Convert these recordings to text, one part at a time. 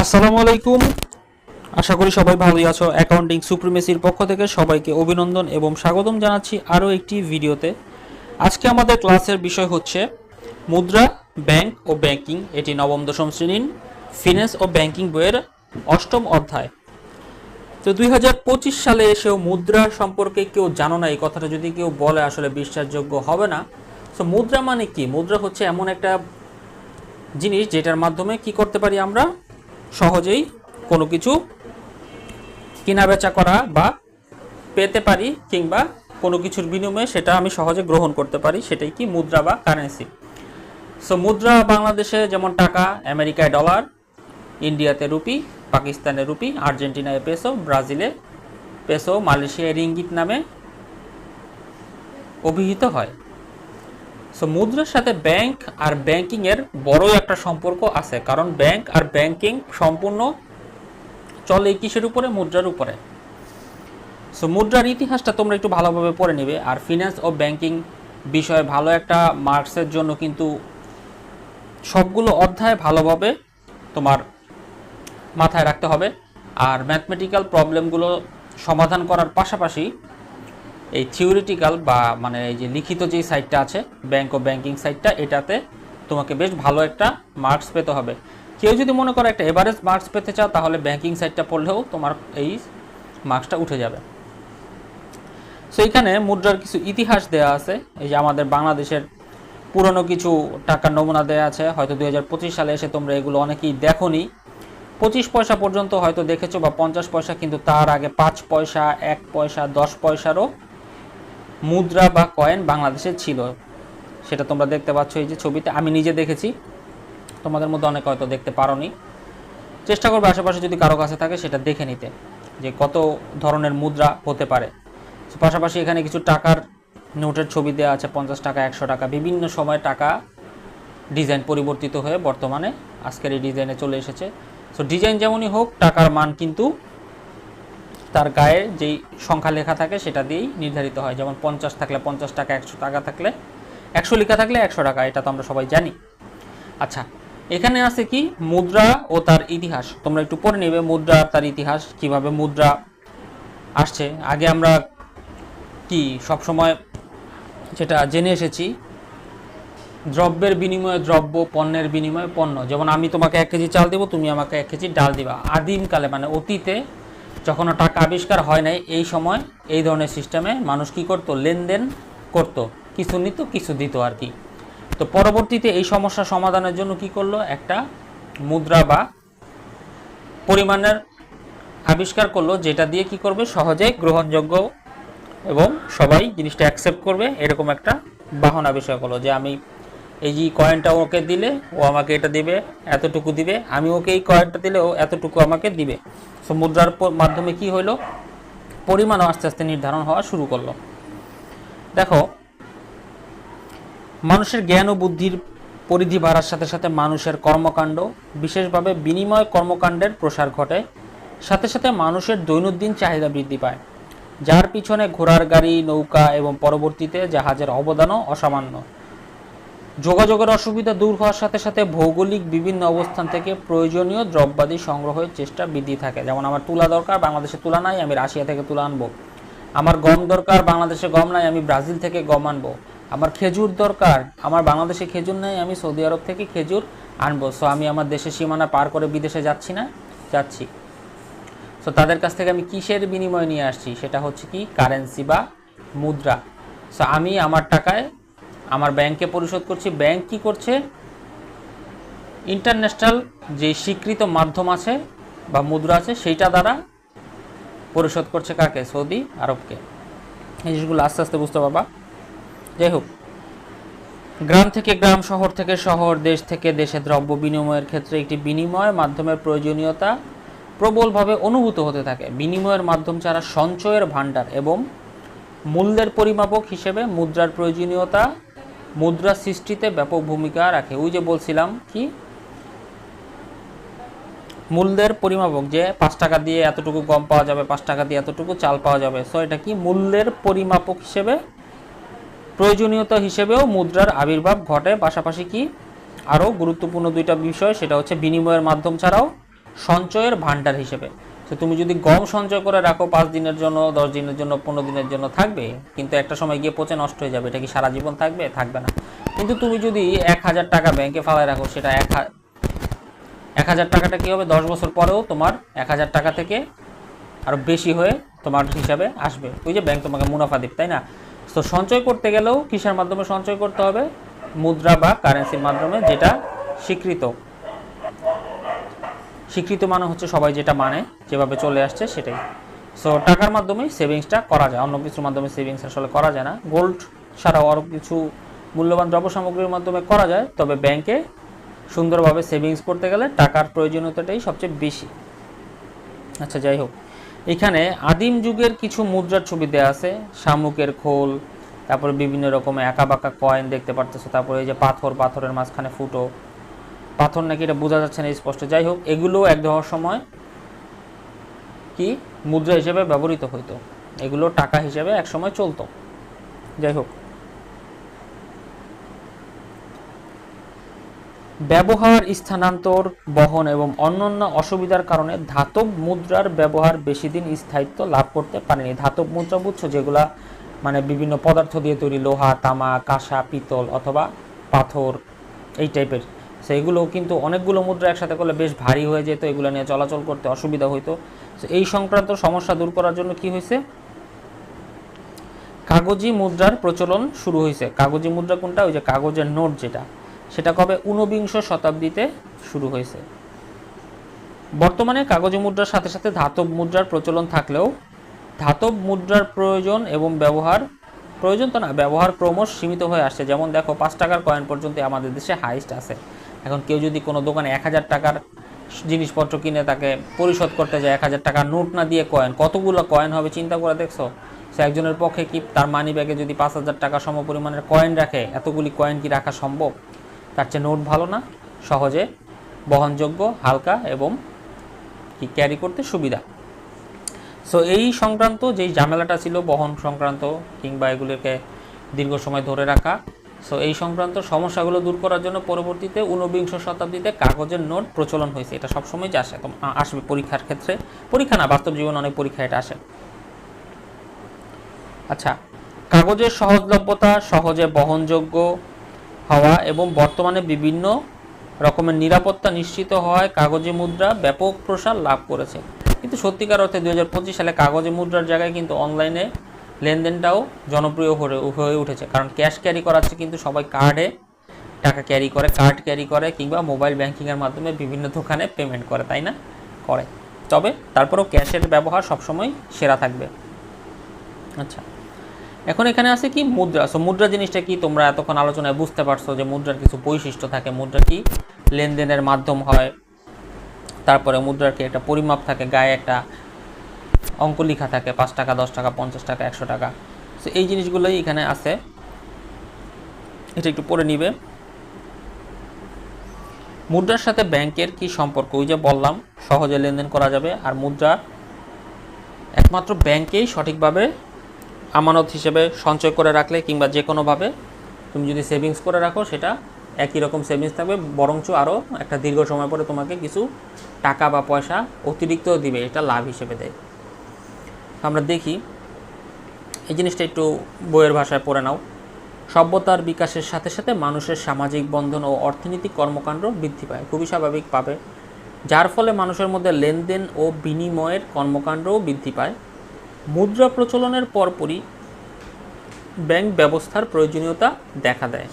আসসালামু আলাইকুম। আশা করি সবাই ভালোই আছো। অ্যাকাউন্টিং সুপ্রিমেসির পক্ষ থেকে সবাইকে অভিনন্দন এবং স্বাগতম জানাচ্ছি আরও একটি ভিডিওতে। আজকে আমাদের ক্লাসের বিষয় হচ্ছে মুদ্রা, ব্যাংক ও ব্যাংকিং। এটি নবম, দশম শ্রেণির ফিন্যান্স ও ব্যাংকিং বইয়ের অষ্টম অধ্যায়। তো দুই হাজার পঁচিশ সালে এসেও মুদ্রা সম্পর্কে কেউ জানো না, এই কথাটা যদি কেউ বলে আসলে বিশ্বাসযোগ্য হবে না। তো মুদ্রা মানে কি? মুদ্রা হচ্ছে এমন একটা জিনিস যেটার মাধ্যমে কি করতে পারি আমরা? সহজেই কোনো কিছু কেনা বেচা করা বা পেতে পারি কিংবা কোনো কিছুর বিনিময়ে সেটা আমি সহজে গ্রহণ করতে পারি, সেটাই কি মুদ্রা বা কারেন্সি সো মুদ্রা বাংলাদেশে যেমন টাকা, আমেরিকায় ডলার ইন্ডিয়াতে রুপি, পাকিস্তানে রুপি, আর্জেন্টিনায় পেসো ব্রাজিলে পেসো মালয়েশিয়ায় রিঙ্গিত নামে অভিহিত হয়। সো মুদ্রার সাথে ব্যাংক আর ব্যাংকিং এর বড় একটা সম্পর্ক আছে। কারণ ব্যাংক আর ব্যাংকিং সম্পূর্ণ চলে কিসের উপরে? মুদ্রার উপরে। সো মুদ্রার ইতিহাসটা তোমরা একটু ভালোভাবে পড়ে নেবে। আর ফিনান্স ও ব্যাংকিং বিষয়ে ভালো একটা মার্কসের জন্য কিন্তু সবগুলো অধ্যায় ভালোভাবে তোমার মাথায় রাখতে হবে। আর ম্যাথমেটিক্যাল প্রবলেমগুলো সমাধান করার পাশাপাশি এই থিওরিটিক্যাল বা মানে এই যে লিখিত যেই সাইটটা আছে ব্যাংক ও ব্যাংকিং সাইটটা এটাতে তোমাকে বেশ ভালো একটা মার্কস পেতে হবে। কেউ যদি মনে করো একটা এভারেজ মার্কস পেতে চাও, তাহলে ব্যাংকিং সাইটটা পড়লেও তোমার এই মার্কসটা উঠে যাবে। সো এখানে মুদ্রার কিছু ইতিহাস দেওয়া আছে। এই যে আমাদের বাংলাদেশের পুরনো কিছু টাকার নমুনা দেওয়া আছে। হয়তো দু হাজার পঁচিশ সালে এসে তোমরা এগুলো অনেকেই দেখোনি। পঁচিশ পয়সা পর্যন্ত হয়তো দেখেছ বা পঞ্চাশ পয়সা, কিন্তু তার আগে পাঁচ পয়সা, এক পয়সা, দশ পয়সারও মুদ্রা বা কয়েন বাংলাদেশে ছিল। সেটা তোমরা দেখতে পাচ্ছ এই যে ছবিতে। আমি নিজে দেখেছি। তোমাদের মধ্যে অনেকে হয়তো দেখতে পারোনি। চেষ্টা করবে আশেপাশে যদি কারও কাছে থাকে সেটা দেখে নিতে, যে কত ধরনের মুদ্রা হতে পারে। পাশাপাশি এখানে কিছু টাকার নোটের ছবি দেওয়া আছে, পঞ্চাশ টাকা, একশো টাকা। বিভিন্ন সময় টাকা ডিজাইন পরিবর্তিত হয়ে বর্তমানে আজকের এই ডিজাইনে চলে এসেছে। সো ডিজাইন যেমনই হোক, টাকার মান কিন্তু তার গায়ে যেই সংখ্যা লেখা থাকে সেটা দিয়েই নির্ধারিত হয়। যেমন পঞ্চাশ থাকলে পঞ্চাশ টাকা, একশো টাকা থাকলে একশো লেখা থাকলে একশো টাকা, এটা তো আমরা সবাই জানি। আচ্ছা এখানে আছে কি? মুদ্রা ও তার ইতিহাস। তোমরা একটু পড়ে নেবে মুদ্রা, তার ইতিহাস, কীভাবে মুদ্রা আসছে। আগে আমরা কি সব সময় যেটা জেনে এসেছি, দ্রব্যের বিনিময়ে দ্রব্য, পণ্যের বিনিময়ে পণ্য। যেমন আমি তোমাকে এক কেজি চাল দেবো, তুমি আমাকে এক কেজি ডাল দিবা। আদিমকালে মানে অতীতে যখন টাকা আবিষ্কার হয় নাই, এই সময় এই ধরনের সিস্টেমে মানুষ কি করতো? লেনদেন করত। কিছু নিত, কিছু দিত আর কি। তো পরবর্তীতে এই সমস্যা সমাধানের জন্য কি করল? একটা মুদ্রা বা পরিমাণের আবিষ্কার করল, যেটা দিয়ে কি করবে? সহজে গ্রহণযোগ্য এবং সবাই জিনিসটা অ্যাকসেপ্ট করবে। এরকম একটা বাহন আবিষ্কার করল যে আমি এই যে কয়েনটা ওকে দিলে, ও আমাকে এটা দিবে, এতটুকু দিবে। আমি ওকে এই কয়েনটা দিলে ও এতটুকু আমাকে দিবে। সো মুদ্রার মাধ্যমে কি হইল? পরিমাণও আস্তে আস্তে নির্ধারণ হওয়া শুরু করল। দেখো, মানুষের জ্ঞান ও বুদ্ধির পরিধি বাড়ার সাথে সাথে মানুষের কর্মকাণ্ড, বিশেষভাবে বিনিময় কর্মকাণ্ডের প্রসার ঘটে। সাথে সাথে মানুষের দৈনন্দিন চাহিদা বৃদ্ধি পায়, যার পিছনে ঘোড়ার গাড়ি, নৌকা এবং পরবর্তীতে জাহাজের অবদানও অসামান্য। যোগাযোগের অসুবিধা দূর হওয়ার সাথে সাথে ভৌগোলিক বিভিন্ন অবস্থান থেকে প্রয়োজনীয় দ্রব্যাদি সংগ্রহের চেষ্টা বৃদ্ধি থাকে। যেমন আমার তুলা দরকার, বাংলাদেশে তুলা নাই, আমি রাশিয়া থেকে তুলা আনব। আমার গম দরকার, বাংলাদেশে গম নাই, আমি ব্রাজিল থেকে গম আনব। আমার খেজুর দরকার, আমার বাংলাদেশে খেজুর নাই, আমি সৌদি আরব থেকে খেজুর আনব। সো আমি আমার দেশের সীমানা পার করে বিদেশে যাচ্ছি না, যাচ্ছি। সো তাদের কাছ থেকে আমি কিসের বিনিময় নিয়ে আসছি? সেটা হচ্ছে কি কারেন্সি বা মুদ্রা। সো আমি আমার টাকায় আমার ব্যাংকে পরিশোধ করছি। ব্যাংক কি করছে? ইন্টারন্যাশনাল যে স্বীকৃত মাধ্যম আছে বা মুদ্রা আছে, সেইটা দ্বারা পরিশোধ করছে কাকে? সৌদি আরবকে। এই জিনিসগুলো আস্তে আস্তে বুঝতে পারবা। যাই হোক, গ্রাম থেকে গ্রাম, শহর থেকে শহর, দেশ থেকে দেশে দ্রব্য বিনিময়ের ক্ষেত্রে একটি বিনিময় মাধ্যমের প্রয়োজনীয়তা প্রবলভাবে অনুভূত হতে থাকে। বিনিময়ের মাধ্যম ছাড়া সঞ্চয়ের ভাণ্ডার এবং মূল্যের পরিমাপক হিসেবে মুদ্রার প্রয়োজনীয়তা মুদ্রা সৃষ্টিতে ব্যাপক ভূমিকা রাখে। ওই যে বলছিলাম কি? মূল্যের পরিমাপক যে পাঁচ টাকা দিয়ে এতটুকু গম পাওয়া যাবে, পাঁচ টাকা দিয়ে এতটুকু চাল পাওয়া যাবে। সো এটা কি মূল্যের পরিমাপক হিসেবে? প্রয়োজনীয়তা হিসেবেও মুদ্রার আবির্ভাব ঘটে। পাশাপাশি কি? আরও গুরুত্বপূর্ণ দুইটা বিষয়, সেটা হচ্ছে বিনিময়ের মাধ্যম ছাড়াও সঞ্চয়ের ভান্ডার হিসেবে। তো তুমি যদি গম সঞ্চয় করে রাখো পাঁচ দিনের জন্য, দশ দিনের জন্য, পনেরো দিনের জন্য থাকবে, কিন্তু একটা সময় গিয়ে পচে নষ্ট হয়ে যাবে, এটা কি সারা জীবন থাকবে? থাকবে না। কিন্তু তুমি যদি এক হাজার টাকা ব্যাংকে ফালায় রাখো, সেটা এক এক হাজার টাকাটা কী হবে? দশ বছর পরেও তোমার এক হাজার টাকা থেকে আরও বেশি হয়ে তোমার হিসাবে আসবে। ওই যে ব্যাংক তোমাকে মুনাফা দিবে, তাই না? তো সঞ্চয় করতে গেলেও কিসের মাধ্যমে সঞ্চয় করতে হবে? মুদ্রা বা কারেন্সির মাধ্যমে, যেটা স্বীকৃত। স্বীকৃত মানে হচ্ছে সবাই যেটা মানে যেভাবে চলে আসছে সেটাই। সো টাকার মাধ্যমে সেভিংসটা করা যায়। অন্য কিছুর মাধ্যমে সেভিংস আসলে করা যায় না। গোল্ড ছাড়াও আরও কিছু মূল্যবান দ্রব্য সামগ্রীর মাধ্যমে করা যায়। তবে ব্যাংকে সুন্দরভাবে সেভিংস করতে গেলে টাকার প্রয়োজনীয়তাটাই সবচেয়ে বেশি। আচ্ছা যাই হোক। এখানে আদিম যুগের কিছু মুদ্রার ছবি দেওয়া আছে। শামুকের খোল, তারপরে বিভিন্ন রকমের একা বাঁকা কয়েন দেখতে পারতেছো। তারপরে এই যে পাথর, পাথরের মাঝখানে ফুটো। পাথর নাকি এটা বোঝা যাচ্ছে না স্পষ্ট। যাই হোক, এগুলো এক দেওয়ার সময় কি মুদ্রা হিসেবে ব্যবহৃত হইতো। এগুলো টাকা হিসেবে এক সময় চলতো। যাই হোক। ব্যবহার, স্থানান্তর, বহন এবং অন্যান্য অসুবিধার কারণে ধাতব মুদ্রার ব্যবহার বেশি দিন স্থায়িত্ব লাভ করতে পারেনি। ধাতব মুদ্রা বুঝছ, যেগুলা মানে বিভিন্ন পদার্থ দিয়ে তৈরি, লোহা, তামা, কাঁসা, পিতল অথবা পাথর, এই টাইপের সেইগুলো কিন্তু অনেকগুলো মুদ্রা একসাথে করলে বেশ ভারী হয়ে যেত, এগুলো নিয়ে চলাচল করতে অসুবিধা হইতো। তো এই সংক্রান্ত সমস্যা দূর করার জন্য কি হয়েছে কাগজি মুদ্রার প্রচলন শুরু হয়েছে কাগজি মুদ্রা কোনটা? ওই যে কাগজের নোট যেটা, সেটা কবে ঊনবিংশ শতাব্দীতে শুরু হয়েছে বর্তমানে কাগজি মুদ্রার সাথে সাথে ধাতব মুদ্রার প্রচলন থাকলেও ধাতব মুদ্রার প্রয়োজন এবং ব্যবহার, প্রয়োজন তো না, ব্যবহার ক্রমশ সীমিত হয়ে আসছে। যেমন দেখো, পাঁচ টাকার কয়েন পর্যন্ত আমাদের দেশে হাইস্ট আছে। এখন কেউ যদি কোনো দোকানে এক হাজার টাকার জিনিসপত্র কিনে তাকে পরিশোধ করতে যায়, এক হাজার টাকার নোট না দিয়ে কয়েন, কতগুলো কয়েন হবে চিন্তা করে দেখছ? সে একজনের পক্ষে কি তার মানি ব্যাগে যদি পাঁচ হাজার টাকা সম পরিমাণের কয়েন রাখে, এতগুলি কয়েন কি রাখা সম্ভব? তার চেয়ে নোট ভালো না? সহজে, বহনযোগ্য, হালকা এবং কি ক্যারি করতে সুবিধা। সো এই সংক্রান্ত যেই ঝামেলাটা ছিল, বহন সংক্রান্ত কিংবা এগুলোকে দীর্ঘ সময় ধরে রাখা সো এই সংক্রান্ত সমস্যাগুলো দূর করার জন্য পরবর্তীতে ঊনবিংশ শতাব্দীতে কাগজের নোট প্রচলন হয়েছে। এটা সবসময় আসে আসবে পরীক্ষার ক্ষেত্রে। পরীক্ষা না, বাস্তব জীবনে অনেক পরীক্ষা এটা আসে। আচ্ছা কাগজের সহজলভ্যতা, সহজে বহনযোগ্য হওয়া এবং বর্তমানে বিভিন্ন রকমের নিরাপত্তা নিশ্চিত হওয়ায় কাগজে মুদ্রা ব্যাপক প্রসার লাভ করেছে। কিন্তু সত্যিকার অর্থে দুই হাজার পঁচিশ সালে কাগজে মুদ্রার জায়গায় কিন্তু অনলাইনে লেনদেনটাও জনপ্রিয় হয়ে হয়ে উঠেছে। কারণ ক্যাশ ক্যারি করাচ্ছে কিন্তু সবাই কার্ডে টাকা ক্যারি করে কার্ড ক্যারি করে কিংবা মোবাইল ব্যাংকিংয়ের মাধ্যমে বিভিন্ন দোকানে পেমেন্ট করে, তাই না? করে। তবে তারপরেও ক্যাশের ব্যবহার সবসময় সেরা থাকবে। আচ্ছা। এখন এখানে আছে কি? মুদ্রা। সো মুদ্রা জিনিসটা কি? তোমরা এতক্ষণ আলোচনায় বুঝতে পারছ যে মুদ্রার কিছু বৈশিষ্ট্য থাকে। মুদ্রা কি? লেনদেনের মাধ্যম হয়। তারপরে মুদ্রার কি একটা পরিমাপ থাকে? গায়ে একটা অঙ্ক লেখা থাকে, পাঁচ টাকা, দশ টাকা, পঞ্চাশ টাকা, একশো টাকা। সো এই জিনিসগুলোই এখানে আছে। এটা একটু পড়ে নিবে। মুদ্রার সাথে ব্যাংকের কি সম্পর্ক? ওই যে বললাম, সহজে লেনদেন করা যাবে। আর মুদ্রা একমাত্র ব্যাংকেই সঠিকভাবে আমানত হিসেবে সঞ্চয় করে রাখলে কিংবা যে কোনোভাবে তুমি যদি সেভিংস করে রাখো, সেটা একই রকম সেভিংস থাকবে। বরঞ্চ আরও একটা দীর্ঘ সময় পরে তোমাকে কিছু টাকা বা পয়সা অতিরিক্ত দিবে, এটা লাভ হিসেবে দেয়। আমরা দেখি। এই জিনিসটা একটু বইয়ের ভাষায় পড়ে নাও। সভ্যতার বিকাশের সাথে সাথে মানুষের সামাজিক বন্ধন ও অর্থনৈতিক কর্মকাণ্ড বৃদ্ধি পায়, খুবই স্বাভাবিক পাবে। যার ফলে মানুষের মধ্যে লেনদেন ও বিনিময়ের কর্মকাণ্ডও বৃদ্ধি পায়। মুদ্রা প্রচলনের পরপরই ব্যাংক ব্যবস্থার প্রয়োজনীয়তা দেখা দেয়।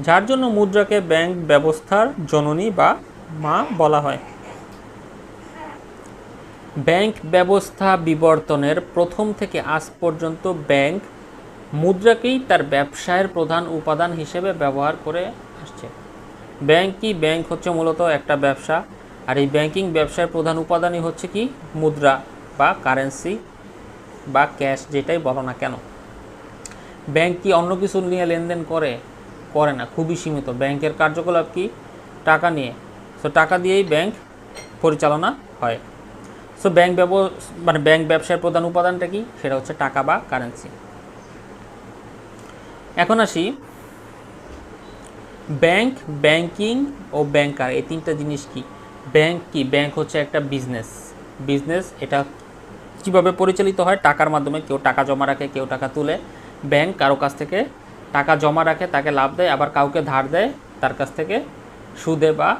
যার জন্য মুদ্রাকে ব্যাংক ব্যবস্থার জননী বা মা বলা হয়। ব্যাংক ব্যবস্থা বিবর্তনের প্রথম থেকে আজ পর্যন্ত ব্যাংক মুদ্রাকেই তার ব্যবসায়ের প্রধান উপাদান হিসেবে ব্যবহার করে আসছে। ব্যাংক কি? ব্যাংক হচ্ছে মূলত একটা ব্যবসা। আর এই ব্যাংকিং ব্যবসায়ের প্রধান উপাদানই হচ্ছে কি? মুদ্রা বা কারেন্সি বা ক্যাশ যেটাই বলো না কেন। ব্যাংক কি অন্য কিছু নিয়ে লেনদেন করে? করে না, খুবই সীমিত। ব্যাংকের কার্যকলাপ কি? টাকা নিয়ে। সো টাকা দিয়েই ব্যাংক পরিচালনা হয়। সো ব্যাংক ব্যব মানে ব্যাংক ব্যবসার প্রধান উপাদানটা কি? সেটা হচ্ছে টাকা বা কারেন্সি এখন আসি। ব্যাংক ব্যাংকিং ও ব্যাংকার এই তিনটা জিনিস কি? ব্যাংক কি? ব্যাংক হচ্ছে একটা বিজনেস বিজনেস এটা কীভাবে পরিচালিত হয়? টাকার মাধ্যমে কেউ টাকা জমা রাখে, কেউ টাকা তুলে। ব্যাংক কারও কাছ থেকে টাকা জমা রাখে, তাকে লাভ দেয়, আবার কাউকে ধার দেয়, তার কাছ থেকে সুদে বা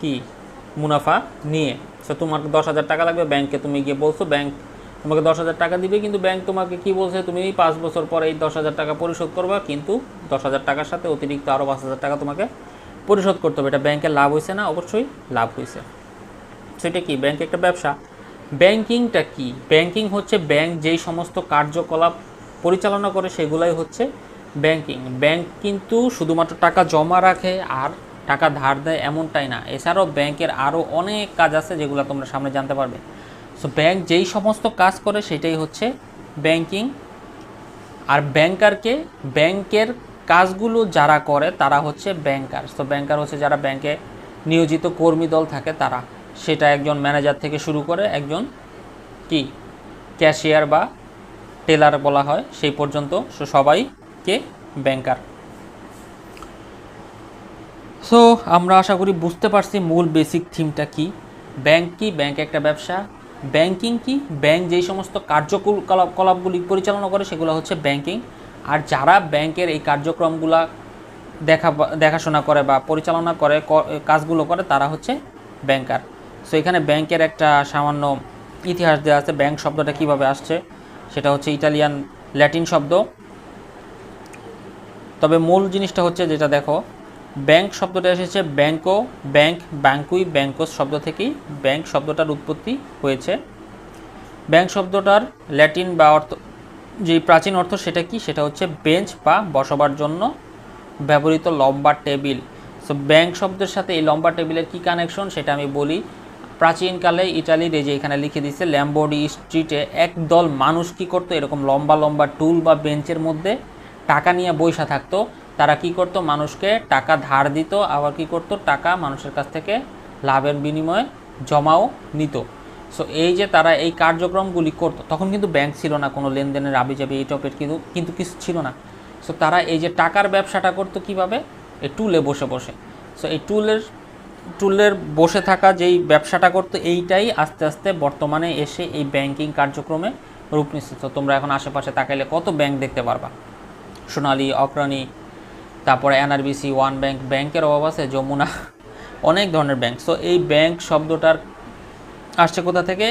কি? মুনাফা নিয়ে। সো তোমার দশ হাজার টাকা লাগবে, ব্যাংকে তুমি গিয়ে বলছো, ব্যাংক তোমাকে দশ হাজার টাকা দিবে, কিন্তু ব্যাংক তোমাকে কি বলছে, তুমি পাঁচ বছর পরে এই দশ হাজার টাকা পরিশোধ করবা, কিন্তু দশ হাজার টাকার সাথে অতিরিক্ত আরও পাঁচ হাজার টাকা তোমাকে পরিশোধ করতে হবে। এটা ব্যাংকের লাভ হয়েছে না? অবশ্যই লাভ হয়েছে সেটা কি? ব্যাংক একটা ব্যবসা। ব্যাংকিংটা কি? ব্যাংকিং হচ্ছে ব্যাংক যেই সমস্ত কার্যকলাপ পরিচালনা করে, সেগুলাই হচ্ছে ব্যাংকিং। ব্যাংক কিন্তু শুধুমাত্র টাকা জমা রাখে আর টাকা ধার দেয় এমনটাই না। এছাড়াও ব্যাংকের আরও অনেক কাজ আছে যেগুলো তোমরা সামনে জানতে পারবে। সো ব্যাংক যেই সমস্ত কাজ করে সেটাই হচ্ছে ব্যাংকিং আর ব্যাংকারকে ব্যাংকের কাজগুলো যারা করে তারা হচ্ছে ব্যাংকার তো ব্যাংকার হচ্ছে যারা ব্যাংকে নিয়োজিত কর্মী দল থাকে তারা। সেটা একজন ম্যানেজার থেকে শুরু করে একজন কি? ক্যাশিয়ার বা টেলার বলা হয়, সেই পর্যন্ত সো সবাইকে ব্যাংকার সো আমরা আশা করি বুঝতে পারছি মূল বেসিক থিমটা কি। ব্যাংক কি ব্যাংক একটা ব্যবসা। ব্যাংকিং কি ব্যাংক যেই সমস্ত কার্যকলাপ, কলাপগুলি পরিচালনা করে সেগুলো হচ্ছে ব্যাংকিং আর যারা ব্যাংকের এই কার্যক্রমগুলা দেখা, দেখাশোনা করে বা পরিচালনা করে কাজগুলো করে, তারা হচ্ছে ব্যাংকার সো এখানে ব্যাংকের একটা সামান্য ইতিহাস দেওয়া আছে। ব্যাংক শব্দটা কীভাবে আসছে, সেটা হচ্ছে ইটালিয়ান ল্যাটিন শব্দ। তবে মূল জিনিসটা হচ্ছে যেটা দেখো ব্যাংক শব্দটা এসেছে ব্যাংকো, ব্যাংক ব্যাংকুই, ব্যাংকোস শব্দ থেকেই ব্যাংক শব্দটার উৎপত্তি হয়েছে। ব্যাংক শব্দটার ল্যাটিন বা অর্থ যে প্রাচীন অর্থ সেটা কি? সেটা হচ্ছে বেঞ্চ বা বসবার জন্য ব্যবহৃত লম্বা টেবিল। সো ব্যাংক শব্দের সাথে এই লম্বা টেবিলের কি কানেকশন সেটা আমি বলি। প্রাচীনকালে ইটালির এই যে এখানে লিখে দিচ্ছে ল্যাম্বোর্ডি স্ট্রিটে একদল মানুষ কি করতো? এরকম লম্বা লম্বা টুল বা বেঞ্চের মধ্যে টাকা নিয়ে বৈশা থাকতো। তারা কি করতো? মানুষকে টাকা ধার দিত, আবার কি করতো? টাকা মানুষের কাছ থেকে লাভের বিনিময়ে জমাও নিত। সো এই যে তারা এই কার্যক্রমগুলি করতো, তখন কিন্তু ব্যাংক ছিল না, কোনো লেনদেনের আবিজাবি, এই টপের কিন্তু কিন্তু কিছু ছিল না। সো তারা এই যে টাকার ব্যবসাটা করতো কীভাবে? এই টুলে বসে বসে। সো এই টুলের টুলের বসে থাকা যেই ব্যবসাটা করতো, এইটাই আস্তে আস্তে বর্তমানে এসে এই ব্যাংকিং কার্যক্রমে রূপ নিচ্ছে। তো তোমরা এখন আশেপাশে তাকাইলে কত ব্যাংক দেখতে পারবা? সোনালী, অগ্রণী তারপরে এনআরবিসি ওয়ান ব্যাংক ব্যাংকের অভাব আছে, যমুনা, অনেক ধরনের ব্যাংক সো এই ব্যাংক শব্দটার আসছে কোথা থেকে?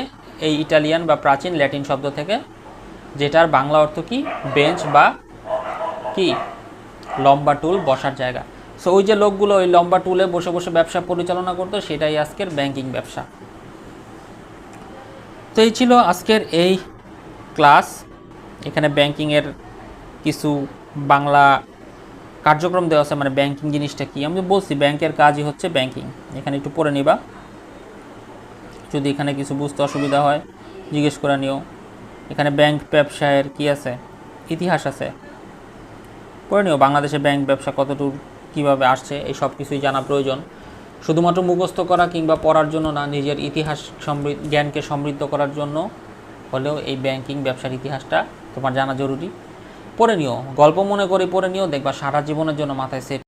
এই ইটালিয়ান বা প্রাচীন ল্যাটিন শব্দ থেকে, যেটার বাংলা অর্থ কি? বেঞ্চ বা কি? লম্বা টুল, বসার জায়গা। সো ওই যে লোকগুলো ওই লম্বা টুলে বসে বসে ব্যবসা পরিচালনা করতো, সেটাই আজকের ব্যাংকিং ব্যবসা। তো এই ছিল আজকের এই ক্লাস এখানে ব্যাংকিংয়ের কিছু বাংলা কার্যক্রম দেওয়া আছে মানে ব্যাংকিং জিনিসটা কি? আমি বলছি ব্যাংকের কাজই হচ্ছে ব্যাংকিং এখানে একটু পড়ে নিবা। যদি এখানে কিছু বুঝতে অসুবিধা হয়, জিজ্ঞেস করে নিও। এখানে ব্যাংক ব্যবসায়ের কি আছে? ইতিহাস আছে। পড়ে নিও বাংলাদেশে ব্যাংক ব্যবসা কতটুকু কীভাবে আসছে, এই সব কিছুই জানা প্রয়োজন। শুধুমাত্র মুখস্থ করা কিংবা পড়ার জন্য না, নিজের ইতিহাস সমৃদ্ধ জ্ঞানকে সমৃদ্ধ করার জন্য হলেও এই ব্যাংকিং ব্যবসার ইতিহাসটা তোমার জানা জরুরি। পড়ে নিও গল্প মনে করে পড়ে নিও দেখবা সারা জীবনের জন্য মাথায় সেট